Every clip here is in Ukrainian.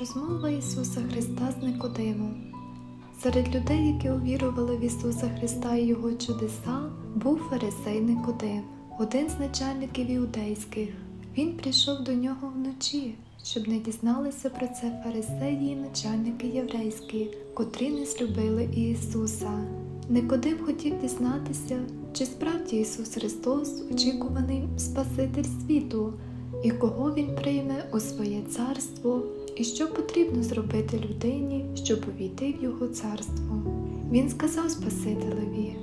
Розмова Ісуса Христа з Никодимом. Серед людей, які увірували в Ісуса Христа і Його чудеса, був фарисей Никодим, один з начальників іудейських. Він прийшов до нього вночі, щоб не дізналися про це фарисеї і начальники єврейські, котрі не злюбили Ісуса. Никодим хотів дізнатися, чи справді Ісус Христос очікуваний Спаситель світу, і кого Він прийме у своє царство, і що потрібно зробити людині, щоб увійти в Його царство. Він сказав Спасителеві: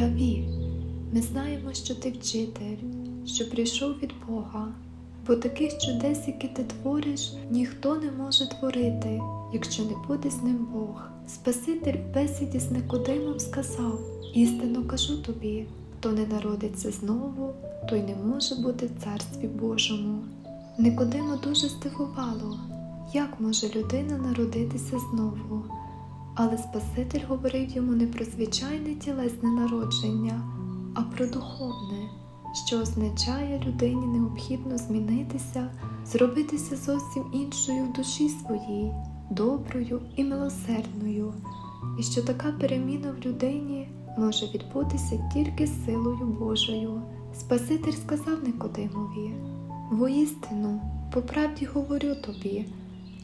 Раві, ми знаємо, що ти вчитель, що прийшов від Бога, бо таких чудес, які ти твориш, ніхто не може творити, якщо не буде з ним Бог. Спаситель в бесіді з Никодимом сказав: істинно кажу тобі, хто не народиться знову, той не може бути в царстві Божому. Никодиму дуже здивувало, як може людина народитися знову. Але Спаситель говорив йому не про звичайне тілесне народження, а про духовне, що означає людині необхідно змінитися, зробитися зовсім іншою в душі своїй, доброю і милосердною, і що така переміна в людині може відбутися тільки силою Божою. Спаситель сказав Никодимові: Воістину, по правді говорю тобі,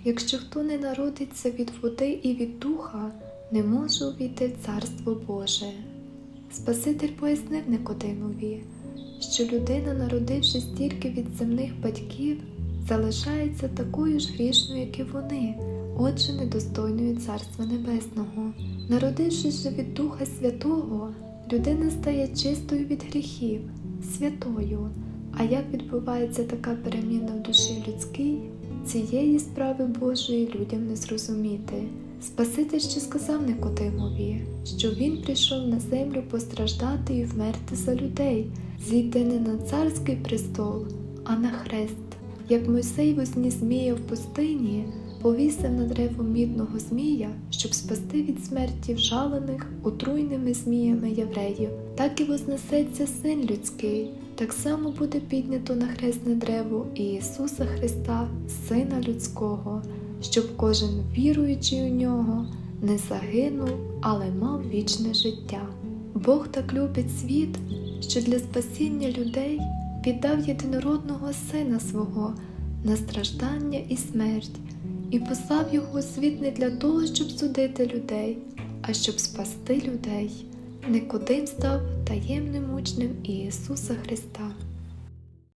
якщо хто не народиться від води і від духа, не може увійти Царство Боже. Спаситель пояснив Никодимові, що людина, народившись тільки від земних батьків, залишається такою ж грішною, як і вони, отже, недостойною Царства Небесного. Народившись же від Духа Святого, людина стає чистою від гріхів, святою. А як відбувається така переміна в душі людській, цієї справи Божої людям не зрозуміти. Спаситель ще сказав Никодимові, що він прийшов на землю постраждати і вмерти за людей, зійти не на царський престол, а на хрест. Як Мойсей возні змія в пустині, повісив на древо мідного змія, щоб спасти від смерті вжалених отруйними зміями євреїв, так і вознесеться син людський, так само буде піднято на хресне древо і Ісуса Христа, Сина Людського, щоб кожен віруючий у нього не загинув, але мав вічне життя. Бог так любить світ, що для спасіння людей віддав єдинородного Сина свого на страждання і смерть, і послав його у світ не для того, щоб судити людей, а щоб спасти людей. Никодим став таємним учнем Ісуса Христа.